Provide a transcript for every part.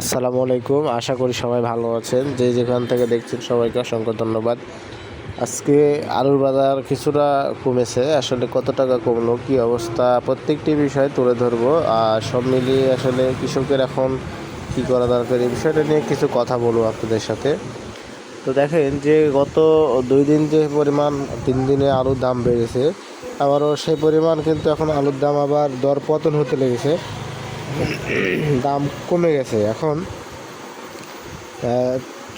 আসসালামু আলাইকুম। আশা করি সবাই ভালো আছেন। যে যেখান থেকে দেখছেন সবাইকে অসংখ্য ধন্যবাদ। আজকে আলুর বাজার কিছুটা কমেছে। আসলে কত টাকা কমলো, কি অবস্থা, প্রত্যেকটি বিষয় তুলে ধরবো। আর সব মিলিয়ে আসলে কৃষকের এখন কি করা দরকার, এই বিষয়টা নিয়ে কিছু কথা বলব আপনাদের সাথে। তো দেখেন যে গত দুই দিন যে পরিমাণ, তিন দিনে আলুর দাম বেড়েছে, আবারও সেই পরিমাণ কিন্তু এখন আলুর দাম আবার দর পতন হতে লেগেছে। দাম কমে গেছে। এখন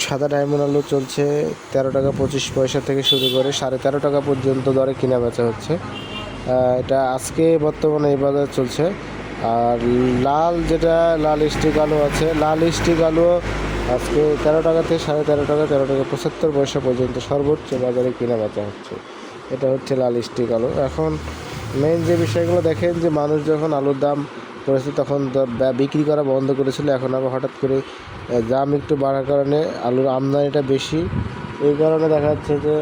সাদা ডায়মন্ড আলু চলছে তেরো টাকা পঁচিশ পয়সা থেকে শুরু করে সাড়ে তেরো টাকা পর্যন্ত দরে কেনা বেচা হচ্ছে। এটা আজকে বর্তমানে এই বাজার চলছে। আর লাল যেটা, লাল স্টিক আলু আছে, লাল স্টিক আলু আজকে তেরো টাকা থেকে সাড়ে তেরো টাকা তেরো টাকা পঁচাত্তর পয়সা পর্যন্ত সর্বোচ্চ বাজারে কেনা বেচা হচ্ছে। এটা হচ্ছে লাল স্টিক আলু। এখন মেইন যে বিষয়গুলো দেখেন যে, মানুষ যখন আলুর দাম করেছে তখন বিক্রি করা বন্ধ করেছিল। এখন আবার হঠাৎ করে দাম একটু বাড়ার কারণে আলুর আমদানিটা বেশি। এই কারণে দেখা যাচ্ছে যে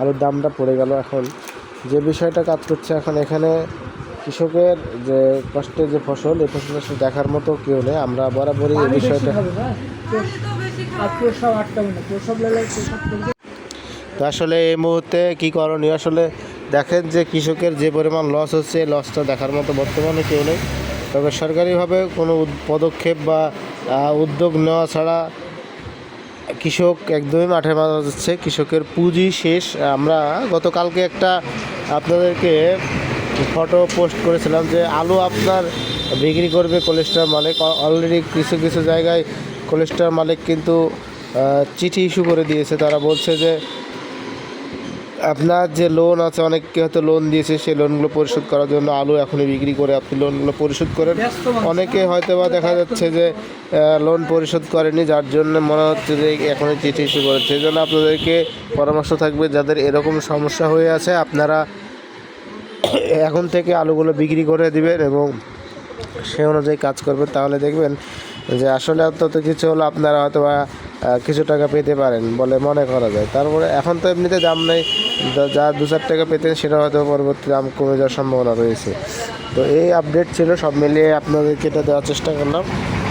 আলুর দামটা পড়ে গেল এখন। যে বিষয়টা কাজ করছে এখন এখানে কৃষকের যে কষ্টের যে ফসল এই আসলে দেখার মতো কেউ নেই। আমরা বরাবরই এই বিষয়টা তো আসলে এই মুহূর্তে কী করণীয়? আসলে দেখেন যে কৃষকের যে পরিমাণ লস হচ্ছে, এই লসটা দেখার মতো বর্তমানে কেউ নেই। তবে সরকারিভাবে কোনো পদক্ষেপ বা উদ্যোগ নেওয়া ছাড়া কৃষক একদমই মাঠে মারা যাচ্ছে কৃষকের পুঁজি শেষ। আমরা গতকালকে একটা আপনাদেরকে ফটো পোস্ট করেছিলাম যে আলু আপনার বিক্রি করবে কোলেস্টার মালিক। অলরেডি কিছু কিছু জায়গায় কোলেস্টার মালিক কিন্তু চিঠি ইস্যু করে দিয়েছে। তারা বলছে যে আপনার যে লোন আছে অনেককে হয়তো লোন দিয়েছে সেই লোনগুলো পরিশোধ করার জন্য আলু এখনই বিক্রি করে আপনি লোনগুলো পরিশোধ করেন। অনেকে হয়তো বা দেখা যাচ্ছে যে লোন পরিশোধ করেনি যার জন্য মনে হচ্ছে যে এখনই চিঠি ইস্যু করেছে সেই জন্য আপনাদেরকে পরামর্শ থাকবে যাদের এরকম সমস্যা হয়ে আছে আপনারা এখন থেকে আলুগুলো বিক্রি করে দিবেন এবং সে অনুযায়ী কাজ করবেন। তাহলে দেখবেন যে আসলে অন্তত কিছু হলো আপনারা হয়তো বা কিছু টাকা পেতে পারেন বলে মনে করা যায়। তারপরে এখন তো এমনিতে দাম নেই। যা- দু চার টাকা পেতেন সেটা হয়তো পরবর্তী দাম কমে যাওয়ার সম্ভাবনা রয়েছে। তো এই আপডেট ছিল, সব মিলিয়ে আপনাদেরকে এটা দেওয়ার চেষ্টা করলাম।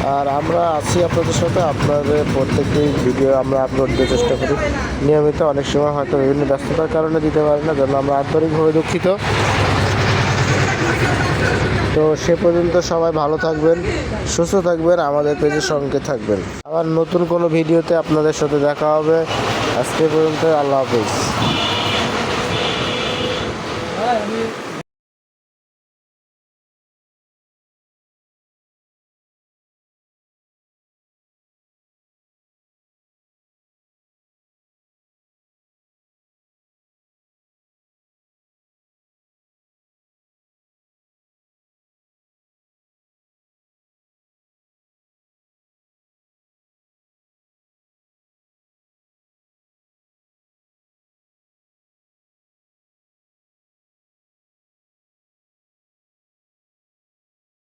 আর আমরা আছি আপনাদের সাথে, আপনাদের প্রত্যেকটি ভিডিও আমরা আপলোড দেওয়ার চেষ্টা করি। নিয়মিত অনেক সময় হয়তো বিভিন্ন ব্যস্ততার কারণে দিতে পারি না জন্য আমরা আন্তরিকভাবে দুঃখিত। তো সে পর্যন্ত সবাই ভালো থাকবেন, সুস্থ থাকবেন, আমাদের পেজের সঙ্গে থাকবেন। আবার নতুন কোনো ভিডিওতে আপনাদের সাথে দেখা হবে। আজকে পর্যন্ত আল্লাহ হাফিজ।